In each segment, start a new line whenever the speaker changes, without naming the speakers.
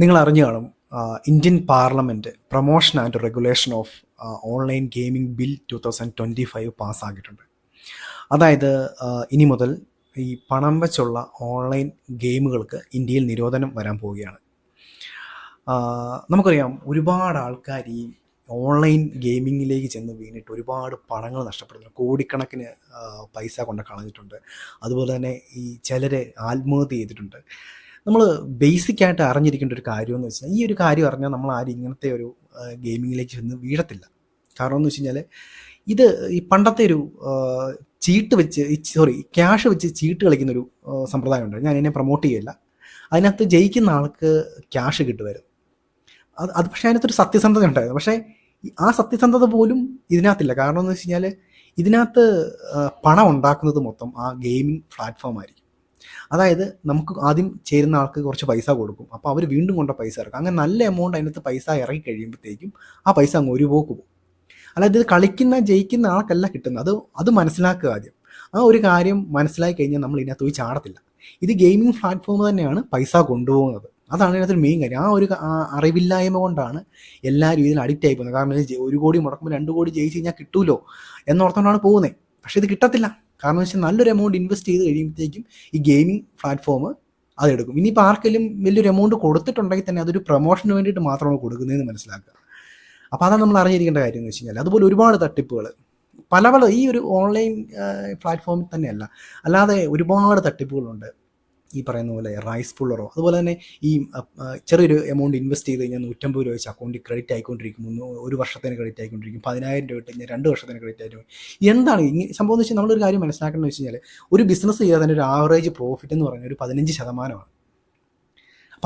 നിങ്ങൾ അറിഞ്ഞു കാണും Indian parliament promotion and regulation of online gaming bill two thousand twenty five പാസ്സാക്കിയിട്ടുണ്ട്. അതായത് ഇനി മുതൽ ഈ പണം വെച്ചുള്ള ഓൺലൈൻ ഗെയിമുകൾക്ക് ഇന്ത്യയിൽ നിരോധനം വരാൻ പോവുകയാണ്. നമുക്കറിയാം ഒരുപാട് ആൾക്കാർ ഈ ഓൺലൈൻ ഗെയിമിങ്ങിലേക്ക് ചെന്ന് വീണിട്ട് ഒരുപാട് പണങ്ങൾ നഷ്ടപ്പെടുന്നു. കോടിക്കണക്കിന് പൈസ കൊണ്ട് കളഞ്ഞിട്ടുണ്ട്. അതുപോലെ തന്നെ ഈ ചിലരെ ആത്മഹത്യ ചെയ്തിട്ടുണ്ട്. നമ്മൾ ബേസിക് ആയിട്ട് അറിഞ്ഞിരിക്കേണ്ട ഒരു കാര്യം എന്ന് വെച്ചാൽ ഈ ഒരു കാര്യം അറിഞ്ഞാൽ നമ്മൾ ആരും ഇങ്ങനത്തെ ഒരു ഗെയിമിങ്ങിലേക്ക് ചെന്ന് വീഴത്തില്ല. കാരണം എന്ന് വെച്ച് കഴിഞ്ഞാൽ ഇത് ഈ പണ്ടത്തെ ഒരു ചീട്ട് വെച്ച് സോറി ക്യാഷ് വെച്ച് ചീട്ട് കളിക്കുന്ന ഒരു സമ്പ്രദായം സമ്പ്രദായമുണ്ട് ഞാൻ എന്നെ പ്രൊമോട്ട് ചെയ്യില്ല. അതിനകത്ത് ജയിക്കുന്ന ആൾക്ക് ക്യാഷ് കിട്ടുമായിരുന്നു. അത് അത് പക്ഷേ അതിനകത്തൊരു സത്യസന്ധത ഉണ്ടായിരുന്നു. പക്ഷേ ആ സത്യസന്ധത പോലും ഇതിനകത്തില്ല. കാരണം എന്ന് വെച്ച് കഴിഞ്ഞാൽ ഇതിനകത്ത് പണം ഉണ്ടാക്കുന്നത് മൊത്തം ആ ഗെയിമിംഗ് പ്ലാറ്റ്ഫോം ആയിരിക്കും. അതായത് നമുക്ക് ആദ്യം ചേരുന്ന ആൾക്ക് കുറച്ച് പൈസ കൊടുക്കും. അപ്പോൾ അവർ വീണ്ടും കൊണ്ട പൈസ ഇറക്കും. അങ്ങനെ നല്ല എമൗണ്ട് അതിനകത്ത് പൈസ ഇറങ്ങി കഴിയുമ്പോഴത്തേക്കും ആ പൈസ അങ്ങ് ഒരു പോക്ക് പോകും. അല്ലാതെ ഇത് കളിക്കുന്ന ജയിക്കുന്ന ആൾക്കല്ല കിട്ടുന്നത്. അത് അത് മനസ്സിലാക്കുക ആദ്യം. ആ ഒരു കാര്യം മനസ്സിലാക്കി കഴിഞ്ഞാൽ നമ്മൾ ഇതിനകത്ത് പോയി ചാടത്തില്ല. ഇത് ഗെയിമിംഗ് പ്ലാറ്റ്ഫോം തന്നെയാണ് പൈസ കൊണ്ടുപോകുന്നത്. അതാണ് ഇതിനകത്ത് മെയിൻ കാര്യം. ആ ഒരു അറിവില്ലായ്മ കൊണ്ടാണ് എല്ലാ രീതിയിലും അഡിക്റ്റ് ആയി പോകുന്നത്. കാരണം ഒരു കോടി മുടക്കുമ്പോൾ രണ്ട് കോടി ജയിച്ച് കഴിഞ്ഞാൽ കിട്ടൂലോ എന്നോർത്തോണ്ടാണ് പോകുന്നത് പക്ഷേ ഇത് കിട്ടത്തില്ല. കാരണം വെച്ചാൽ നല്ലൊരു എമൗണ്ട് ഇൻവെസ്റ്റ് ചെയ്ത് കഴിയുമ്പോഴത്തേക്കും ഈ ഗെയിമിംഗ് പ്ലാറ്റ്ഫോം അതെടുക്കും ഇനിയിപ്പോൾ ആർക്കെങ്കിലും വലിയൊരു എമൗണ്ട് കൊടുത്തിട്ടുണ്ടെങ്കിൽ തന്നെ അതൊരു പ്രൊമോഷന് വേണ്ടിയിട്ട് മാത്രമാണ് കൊടുക്കുന്നതെന്ന് മനസ്സിലാക്കുക. അപ്പോൾ അതാണ് നമ്മൾ അറിഞ്ഞിരിക്കേണ്ട കാര്യം എന്ന് വെച്ച് കഴിഞ്ഞാൽ അതുപോലെ ഒരുപാട് തട്ടിപ്പുകൾ പല പല ഈ ഒരു ഓൺലൈൻ പ്ലാറ്റ്ഫോമിൽ തന്നെയല്ല. അല്ലാതെ ഒരുപാട് തട്ടിപ്പുകളുണ്ട്. ഈ പറയുന്ന പോലെ റൈസ് പുള്ളറോ അതുപോലെ തന്നെ ഈ ചെറിയൊരു എമൗണ്ട് ഇൻവെസ്റ്റ് ചെയ്ത് കഴിഞ്ഞാൽ നൂറ്റമ്പത് രൂപ വെച്ച് അക്കൗണ്ടിൽ ക്രെഡിറ്റ് ആയിക്കൊണ്ടിരിക്കും. ഒരു വർഷത്തിന് ക്രെഡിറ്റ് ആയിക്കൊണ്ടിരിക്കും. പതിനായിരം രൂപ കഴിഞ്ഞാൽ രണ്ട് വർഷത്തിന് ക്രെഡിറ്റ് ആയിട്ട് എന്താണ് സംഭവം എന്ന് വെച്ചാൽ നമ്മളൊരു കാര്യം മനസ്സിലാക്കേണ്ടത് വെച്ച് കഴിഞ്ഞാൽ ഒരു ബിസിനസ് ചെയ്താൽ തന്നെ ഒരു ആവറേജ് പ്രോഫിറ്റ് എന്ന് പറഞ്ഞാൽ ഒരു പതിനഞ്ച് ശതമാനമാണ്.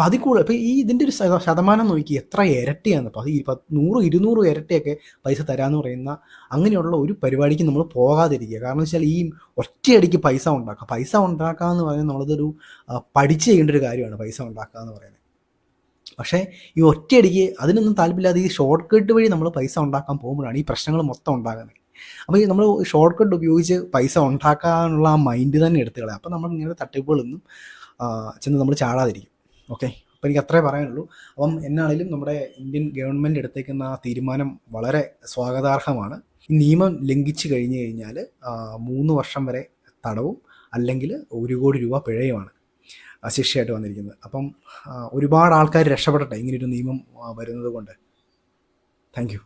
അപ്പോൾ അതിൽ കൂടുതൽ ഇപ്പോൾ ഈ ഇതിന്റെ ഒരു ശതമാനം നോക്കി എത്ര ഇരട്ടിയാണ്? അപ്പോൾ അത് ഈ നൂറ് ഇരുന്നൂറ് ഇരട്ടിയൊക്കെ പൈസ തരാമെന്ന് പറയുന്ന അങ്ങനെയുള്ള ഒരു പരിപാടിക്ക് നമ്മൾ പോകാതിരിക്കുക. കാരണം വെച്ചാൽ ഈ ഒറ്റയടിക്ക് പൈസ ഉണ്ടാക്കുക. പൈസ ഉണ്ടാക്കുക എന്ന് പറയുന്നത് നമ്മളതൊരു പഠിച്ചു ചെയ്യേണ്ട ഒരു കാര്യമാണ് പൈസ ഉണ്ടാക്കുക എന്ന് പറയുന്നത്. പക്ഷേ ഈ ഒറ്റയടിക്ക് അതിനൊന്നും താല്പര്യമില്ലാതെ ഈ ഷോർട്ട് കട്ട് വഴി നമ്മൾ പൈസ ഉണ്ടാക്കാൻ പോകുമ്പോഴാണ് ഈ പ്രശ്നങ്ങൾ മൊത്തം ഉണ്ടാകുന്നത്. അപ്പോൾ ഈ നമ്മൾ ഷോർട്ട് കട്ട് ഉപയോഗിച്ച് പൈസ ഉണ്ടാക്കാനുള്ള ആ മൈൻഡ് തന്നെ എടുത്തുകളെ അപ്പോൾ നമ്മൾ ഇങ്ങനെ തട്ടിപ്പുകളൊന്നും ചെന്ന് നമ്മൾ ചാടാതിരിക്കും. ഓക്കെ. അപ്പോൾ എനിക്ക് അത്രേ പറയാനുള്ളൂ. അപ്പം എന്നാണേലും നമ്മുടെ ഇന്ത്യൻ ഗവൺമെന്റ് എടുത്തേക്കുന്ന ആ തീരുമാനം വളരെ സ്വാഗതാർഹമാണ്. ഈ നിയമം ലംഘിച്ചു കഴിഞ്ഞു കഴിഞ്ഞാൽ മൂന്ന് വർഷം വരെ തടവും അല്ലെങ്കിൽ ഒരു കോടി രൂപ പിഴയുമാണ് ശിക്ഷയായിട്ട് വന്നിരിക്കുന്നത്. അപ്പം ഒരുപാട് ആൾക്കാർ രക്ഷപ്പെടട്ടെ ഇങ്ങനൊരു നിയമം വരുന്നത് കൊണ്ട്. താങ്ക്